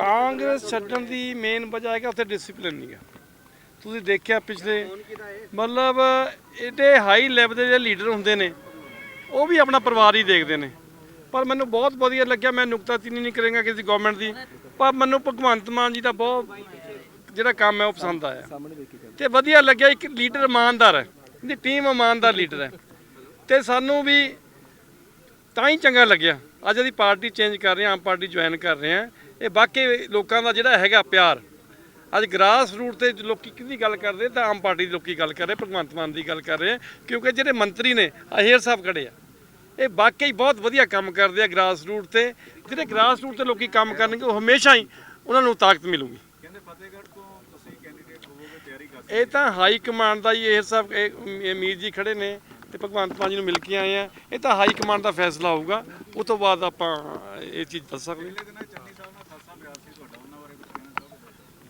ਕਾਂਗਰਸ ਛੱਡਣ ਦੀ ਮੇਨ ਵਜ੍ਹਾ ਹੈ ਕਿ ਉੱਥੇ ਡਿਸਪਲਿਨ ਨਹੀਂ ਹੈ ਤੁਸੀਂ ਦੇਖਿਆ ਪਿਛਲੇ ਮਤਲਬ ਇਹਦੇ ਹਾਈ ਲੈਵਲ ਦੇ ਜਿਹੜੇ ਲੀਡਰ ਹੁੰਦੇ ਨੇ, ਉਹ ਵੀ ਆਪਣਾ ਪਰਿਵਾਰ ਹੀ ਦੇਖਦੇ ਨੇ। ਪਰ ਮੈਨੂੰ ਬਹੁਤ ਵਧੀਆ ਲੱਗਿਆ, ਮੈਂ ਨੁਕਤਾਚੀਨੀ ਨਹੀਂ ਕਰਾਂਗਾ ਕਿਸੇ ਗਵਰਨਮੈਂਟ ਦੀ, ਪਰ ਮੈਨੂੰ ਭਗਵੰਤ ਮਾਨ ਜੀ ਦਾ ਬਹੁਤ ਜਿਹੜਾ ਕੰਮ ਹੈ, ਉਹ ਪਸੰਦ ਆਇਆ। ਤੇ ਵਧੀਆ ਲੱਗਿਆ, ਇੱਕ ਲੀਡਰ ਇਮਾਨਦਾਰ ਹੈ, ਇਹਦੀ ਟੀਮ ਇਮਾਨਦਾਰ ਲੀਡਰ ਹੈ। ਤੇ ਸਾਨੂੰ ਵੀ ਤਾਂ ਹੀ ਚੰਗਾ ਲੱਗਿਆ। ਅੱਜ ਅਸੀਂ ਪਾਰਟੀ ਚੇਂਜ ਕਰ ਰਹੇ ਹਾਂ, ਆਮ ਪਾਰਟੀ ਜੁਆਇਨ ਕਰ ਰਹੇ ਹਾਂ। ਇਹ ਵਾਕਈ ਲੋਕਾਂ ਦਾ ਜਿਹੜਾ ਹੈਗਾ ਪਿਆਰ। ਅੱਜ ਗ੍ਰਾਸ ਰੂਟ ਤੇ ਲੋਕੀ ਕਿਹਦੀ ਗੱਲ ਕਰਦੇ ਤਾਂ ਆਮ ਪਾਰਟੀ ਦੇ ਲੋਕੀ ਗੱਲ ਕਰ ਰਹੇ ਭਗਵੰਤ ਮਾਨ ਦੀ ਗੱਲ ਕਰ ਰਹੇ ਕਿਉਂਕਿ ਜਿਹੜੇ ਮੰਤਰੀ ਨੇ ਅਹੀਰ ਸਾਹਿਬ ਖੜੇ ਆ। ਇਹ ਵਾਕਈ ਬਹੁਤ ਵਧੀਆ ਕੰਮ ਕਰਦੇ ਆ ਗ੍ਰਾਸ ਰੂਟ ਤੇ। ਜਿਹੜੇ ਗ੍ਰਾਸ ਰੂਟ ਤੇ ਲੋਕੀ ਕੰਮ ਕਰਨਗੇ ਉਹ ਹਮੇਸ਼ਾ ਹੀ ਉਹਨਾਂ ਨੂੰ ਤਾਕਤ ਮਿਲੂਗੀ। ਕਹਿੰਦੇ ਫਤਿਹਗੜ੍ਹ ਤੋਂ ਤੁਸੀਂ ਕੈਂਡੀਡੇਟ ਹੋਵੋਗੇ ਤਿਆਰੀ ਕਰ ਇਹ ਤਾਂ ਹਾਈ ਕਮਾਂਡ ਦਾ ਹੀ ਇਹ ਸਭ ਇਹ ਇਹ ਮੀਰ ਜੀ ਖੜੇ ਨੇ ਤੇ ਭਗਵੰਤ ਮਾਨ ਜੀ ਨੂੰ ਮਿਲ ਕੇ ਆਏ ਆ। ਇਹ ਤਾਂ ਹਾਈ ਕਮਾਂਡ ਦਾ ਫੈਸਲਾ ਹੋਊਗਾ। ਉਸ ਤੋਂ ਬਾਅਦ ਆਪਾਂ ਇਹ ਚੀਜ਼ ਦੱਸ ਸਕਦੇ ਹਾਂ। ਪਿਛਲੇ ਦਿਨਾਂ 'ਚ ਚੰਨੀ ਸਾਹਿਬ ਨਾਲ ਖਾਸਾ ਪਿਆਰ ਸੀ ਤੁਹਾਡਾ ਉਹਨਾਂ ਬਾਰੇ ਕੁਝ ਕਹਿਣਾ ਚਾਹੋਗੇ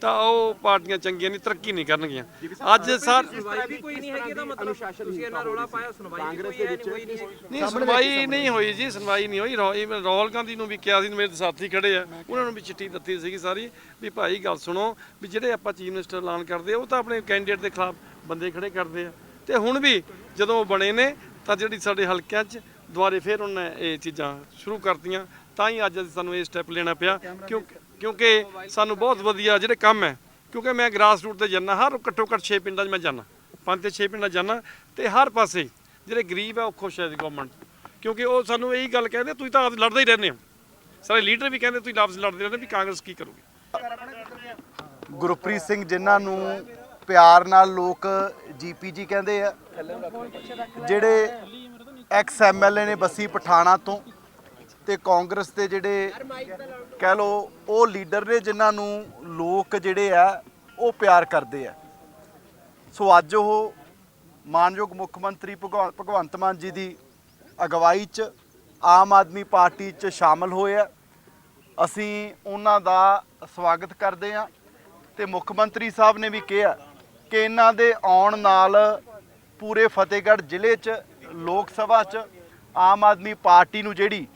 ਤਾਂ ਉਹ ਪਾਰਟੀਆਂ ਚੰਗੀਆਂ ਨਹੀਂ ਤਰੱਕੀ ਨਹੀਂ ਕਰਨਗੀਆਂ। ਅੱਜ ਸਰ ਸੁਣਵਾਈ ਵੀ ਕੋਈ ਨਹੀਂ ਹੈਗੀ ਇਹਦਾ ਮਤਲਬ ਤੁਸੀਂ ਇਹਨਾਂ ਰੋਲਾ ਪਾਇਆ ਸੁਣਵਾਈ ਵੀ ਕੋਈ ਹੈ ਨਹੀਂ ਹੋਈ ਨਹੀਂ ਹੈਗੀ। ਨਹੀਂ ਸੁਣਵਾਈ ਨਹੀਂ ਹੋਈ ਜੀ ਸੁਣਵਾਈ ਨਹੀਂ ਹੋਈ। ਰੋ- ਮੈਂ ਰਾਹੁਲ ਗਾਂਧੀ ਨੂੰ ਵੀ ਕਿਹਾ ਸੀ ਮੇਰੇ ਸਾਥੀ ਖੜੇ ਆ। ਉਹਨਾਂ ਨੂੰ ਵੀ ਚਿੱਠੀ ਦਿੱਤੀ ਸੀਗੀ ਸਾਰੀ ਵੀ ਭਾਈ ਗੱਲ ਸੁਣੋ ਵੀ ਜਿਹੜੇ ਆਪਾਂ ਚੀਫ ਮਿਨਿਸਟਰ ਐਲਾਨ ਕਰਦੇ ਆ ਉਹ ਤਾਂ ਆਪਣੇ ਕੈਂਡੀਡੇਟ ਦੇ ਖਿਲਾਫ ਬੰਦੇ ਖੜੇ ਕਰਦੇ ਆ। ਤੇ ਹੁਣ ਵੀ ਜਦੋਂ ਉਹ ਬਣੇ ਨੇ ਤਾਂ ਜਿਹੜੀ ਸਾਡੇ ਹਲਕਿਆਂ 'ਚ ਦੁਬਾਰੇ ਫੇਰ ਉਹਨਾਂ ਨੇ ਇਹ ਚੀਜ਼ਾਂ ਸ਼ੁਰੂ ਕਰਤੀਆਂ। ਤਾਂ ਹੀ ਅੱਜ ਅਸੀਂ ਸਾਨੂੰ ਇਹ ਸਟੈਪ ਲੈਣਾ ਪਿਆ। ਕਿਉਂਕਿ ਕਿਉਂਕਿ ਸਾਨੂੰ ਬਹੁਤ ਵਧੀਆ ਜਿਹੜੇ ਕੰਮ ਹੈ ਕਿਉਂਕਿ ਮੈਂ ਗ੍ਰਾਸ ਰੂਟ ਤੇ ਜਾਂਦਾ ਹਰ ਘੱਟੋ ਘੱਟ 6 ਪਿੰਡਾਂ 'ਚ ਮੈਂ ਜਾਂਦਾ ਪੰਜ ਤੇ 6 ਪਿੰਡਾਂ 'ਚ ਜਾਂਦਾ ਤੇ ਹਰ ਪਾਸੇ ਜਿਹੜੇ ਗਰੀਬ ਹੈ ਉਹ ਖੁਸ਼ ਹੈ ਦੀ ਗਵਰਨਮੈਂਟ ਕਿਉਂਕਿ ਉਹ ਸਾਨੂੰ ਇਹੀ ਗੱਲ ਕਹਿੰਦੇ ਤੁਸੀਂ ਤਾਂ ਆਪ ਲੜਦੇ ਹੀ ਰਹਿੰਦੇ ਹੋ। ਸਾਰੇ ਲੀਡਰ ਵੀ ਕਹਿੰਦੇ ਤੁਸੀਂ ਲਾਪਸ ਲੜਦੇ ਰਹਿੰਦੇ ਵੀ ਕਾਂਗਰਸ ਕੀ ਕਰੂਗੀ? ਗੁਰਪ੍ਰੀਤ ਸਿੰਘ ਜਿਨ੍ਹਾਂ ਨੂੰ ਪਿਆਰ ਨਾਲ ਲੋਕ ਜੀਪੀਜੀ ਕਹਿੰਦੇ ਆ ਜਿਹੜੇ ਐਕਸ ਐਮਐਲਏ ਨੇ ਬੱਸੀ ਪਠਾਣਾ ਤੋਂ ਤੇ ਕਾਂਗਰਸ ਦੇ ਜਿਹੜੇ ਕਹਿ ਲੋ ਉਹ ਲੀਡਰ ਨੇ ਜਿਨ੍ਹਾਂ ਨੂੰ ਲੋਕ ਜਿਹੜੇ ਆ, ਉਹ ਪਿਆਰ ਕਰਦੇ ਆ। ਸੋ ਅੱਜ ਉਹ ਮਾਨਯੋਗ ਮੁੱਖ ਮੰਤਰੀ ਭਗਵ- ਭਗਵੰਤ ਮਾਨ ਜੀ ਦੀ ਅਗਵਾਈ 'ਚ ਆਮ ਆਦਮੀ ਪਾਰਟੀ 'ਚ ਸ਼ਾਮਲ ਹੋਏ ਆ। ਅਸੀਂ ਉਹਨਾਂ ਦਾ ਸਵਾਗਤ ਕਰਦੇ ਹਾਂ ਤੇ ਮੁੱਖ ਮੰਤਰੀ ਸਾਹਿਬ ਨੇ ਵੀ ਕਿਹਾ ਕਿ ਇਹਨਾਂ ਦੇ ਆਉਣ ਨਾਲ ਪੂਰੇ ਫਤਿਹਗੜ੍ਹ ਜ਼ਿਲ੍ਹੇ 'ਚ, ਲੋਕ ਸਭਾ 'ਚ ਆਮ ਆਦਮੀ ਪਾਰਟੀ ਨੂੰ ਜਿਹੜੀ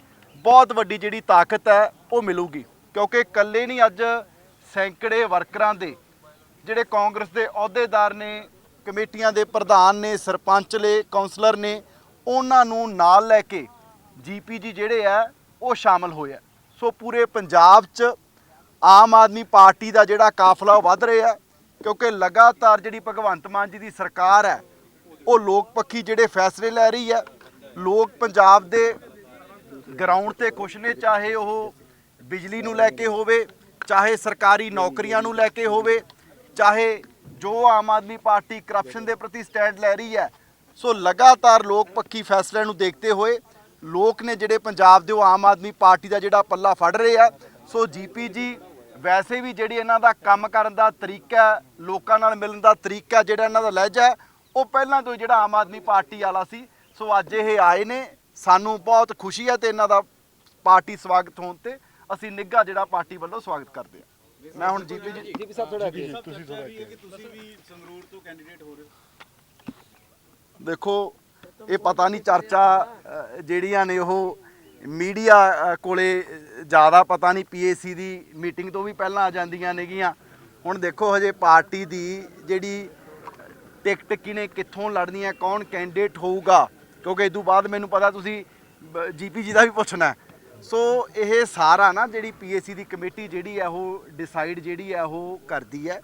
ਬਹੁਤ ਵੱਡੀ ਜਿਹੜੀ ਤਾਕਤ ਹੈ, ਉਹ ਮਿਲੂਗੀ। ਕਿਉਂਕਿ ਇਕੱਲੇ ਨਹੀਂ, ਅੱਜ ਸੈਂਕੜੇ ਵਰਕਰਾਂ ਦੇ, ਜਿਹੜੇ ਕਾਂਗਰਸ ਦੇ ਅਹੁਦੇਦਾਰ ਨੇ, ਕਮੇਟੀਆਂ ਦੇ ਪ੍ਰਧਾਨ ਨੇ, ਸਰਪੰਚ ਨੇ ਕਾਉਂਸਲਰ ਨੇ, ਉਹਨਾਂ ਨੂੰ ਨਾਲ ਲੈ ਕੇ ਜੀਪੀਜੀ ਜਿਹੜੇ ਆ, ਉਹ ਸ਼ਾਮਲ ਹੋਏ ਆ। ਸੋ ਪੂਰੇ ਪੰਜਾਬ 'ਚ ਆਮ ਆਦਮੀ ਪਾਰਟੀ ਦਾ ਜਿਹੜਾ ਕਾਫਲਾ ਉਹ ਵੱਧ ਰਿਹਾ ਕਿਉਂਕਿ ਲਗਾਤਾਰ ਜਿਹੜੀ ਭਗਵੰਤ ਮਾਨ ਜੀ ਦੀ ਸਰਕਾਰ ਹੈ, ਉਹ ਲੋਕ ਪੱਖੀ ਜਿਹੜੇ ਫੈਸਲੇ ਲੈ ਰਹੀ ਹੈ, ਲੋਕ ਪੰਜਾਬ ਦੇ ਗਰਾਊਂਡ ਤੇ ਖੁਸ਼ ਨੇ ਚਾਹੇ ਉਹ ਬਿਜਲੀ ਨੂੰ ਲੈ ਕੇ ਹੋਵੇ ਚਾਹੇ ਸਰਕਾਰੀ ਨੌਕਰੀਆਂ ਨੂੰ ਲੈ ਕੇ ਹੋਵੇ ਚਾਹੇ ਜੋ ਆਮ ਆਦਮੀ ਪਾਰਟੀ ਕਰਪਸ਼ਨ ਦੇ ਪ੍ਰਤੀ ਸਟੈਂਡ ਲੈ ਰਹੀ ਹੈ ਸੋ ਲਗਾਤਾਰ ਲੋਕ ਪੱਖੀ ਫੈਸਲਿਆਂ ਨੂੰ ਦੇਖਦੇ ਹੋਏ ਲੋਕ ਨੇ ਜਿਹੜੇ ਪੰਜਾਬ ਦੇ ਉਹ ਆਮ ਆਦਮੀ ਪਾਰਟੀ ਦਾ ਜਿਹੜਾ ਪੱਲਾ ਫੜ ਰਹੇ ਆ ਸੋ ਜੀਪੀਜੀ ਵੈਸੇ ਵੀ ਜਿਹੜੀ ਇਹਨਾਂ ਦਾ ਕੰਮ ਕਰਨ ਦਾ ਤਰੀਕਾ ਲੋਕਾਂ ਨਾਲ ਮਿਲਣ ਦਾ ਤਰੀਕਾ ਜਿਹੜਾ ਇਹਨਾਂ ਦਾ ਲਹਿਜਾ ਹੈ, ਉਹ ਪਹਿਲਾਂ ਤੋਂ ਹੀ ਜਿਹੜਾ ਆਮ ਆਦਮੀ ਪਾਰਟੀ ਵਾਲਾ ਸੀ ਸੋ ਅੱਜ ਇਹ ਆਏ ਨੇ ਸਾਨੂੰ ਬਹੁਤ ਖੁਸ਼ੀ ਹੈ ਤੇ ਇਹਨਾਂ ਦਾ ਪਾਰਟੀ ਸਵਾਗਤ ਹੋਣ ਤੇ ਅਸੀਂ ਨਿੱਘਾ ਜਿਹੜਾ ਪਾਰਟੀ ਵੱਲੋਂ ਸਵਾਗਤ ਕਰਦੇ ਹਾਂ। ਮੈਂ ਹੁਣ ਜੀਪੀਜੀ ਤੁਸੀਂ ਥੋੜਾ ਕਿ ਤੁਸੀਂ ਵੀ ਸੰਗਰੂਰ ਤੋਂ ਕੈਂਡੀਡੇਟ ਹੋ ਰਹੇ ਹੋ। ਦੇਖੋ ਇਹ ਪਤਾ ਨਹੀਂ ਚਰਚਾ ਜਿਹੜੀਆਂ ਨੇ ਉਹ ਮੀਡੀਆ ਕੋਲੇ ਜ਼ਿਆਦਾ ਪਤਾ ਨਹੀਂ ਪੀਏਸੀ ਦੀ ਮੀਟਿੰਗ ਤੋਂ ਵੀ ਪਹਿਲਾਂ ਆ ਜਾਂਦੀਆਂ ਨੇਗੀਆਂ। ਹੁਣ ਦੇਖੋ ਹਜੇ ਪਾਰਟੀ ਦੀ ਜਿਹੜੀ ਟਿਕਟ ਕਿਨੇ ਕਿੱਥੋਂ ਲੜਨੀ ਹੈ ਕੌਣ ਕੈਂਡੀਡੇਟ ਹੋਊਗਾ ਕਿਉਂਕਿ ਇਸ ਤੋਂ ਬਾਅਦ ਮੈਨੂੰ ਪਤਾ ਤੁਸੀਂ ਜੀਪੀਜੀ ਦਾ ਵੀ ਪੁੱਛਣਾ ਸੋ ਇਹ ਸਾਰਾ ਨਾ ਜਿਹੜੀ ਪੀਏਸੀ ਦੀ ਕਮੇਟੀ ਜਿਹੜੀ ਹੈ ਉਹ ਡਿਸਾਈਡ ਜਿਹੜੀ ਹੈ ਉਹ ਕਰਦੀ ਹੈ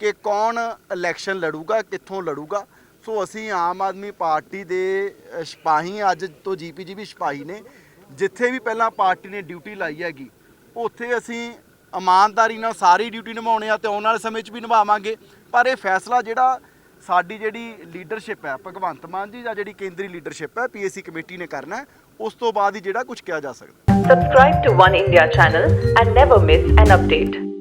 ਕਿ ਕੌਣ ਇਲੈਕਸ਼ਨ ਲੜੂਗਾ ਕਿੱਥੋਂ ਲੜੂਗਾ। ਸੋ ਅਸੀਂ ਆਮ ਆਦਮੀ ਪਾਰਟੀ ਦੇ ਅ, ਸਿਪਾਹੀ ਹਾਂ, ਅੱਜ ਤੋਂ ਜੀਪੀਜੀ ਵੀ ਸਿਪਾਹੀ ਨੇ। ਜਿੱਥੇ ਵੀ ਪਹਿਲਾਂ ਪਾਰਟੀ ਨੇ ਡਿਊਟੀ ਲਾਈ ਹੈਗੀ ਉੱਥੇ ਅਸੀਂ ਇਮਾਨਦਾਰੀ ਨਾਲ ਸਾਰੀ ਡਿਊਟੀ ਨਿਭਾਉਣੇ ਆ ਤੇ ਆਉਣ ਵਾਲੇ ਸਮੇਂ 'ਚ ਵੀ ਨਿਭਾਵਾਂਗੇ। ਪਰ ਇਹ ਫੈਸਲਾ ਜਿਹੜਾ ਸਾਡੀ ਜਿਹੜੀ ਲੀਡਰਸ਼ਿਪ ਹੈ, ਭਗਵੰਤ ਮਾਨ ਜੀ ਜਾਂ ਜਿਹੜੀ ਕੇਂਦਰੀ ਲੀਡਰਸ਼ਿਪ ਹੈ ਪੀਏਸੀ ਕਮੇਟੀ ਨੇ ਕਰਨਾ ਉਸ ਤੋਂ ਬਾਅਦ ਹੀ ਜਿਹੜਾ ਕੁਝ ਕਿਹਾ ਜਾ ਸਕਦਾ Subscribe to One India channel and never miss an update.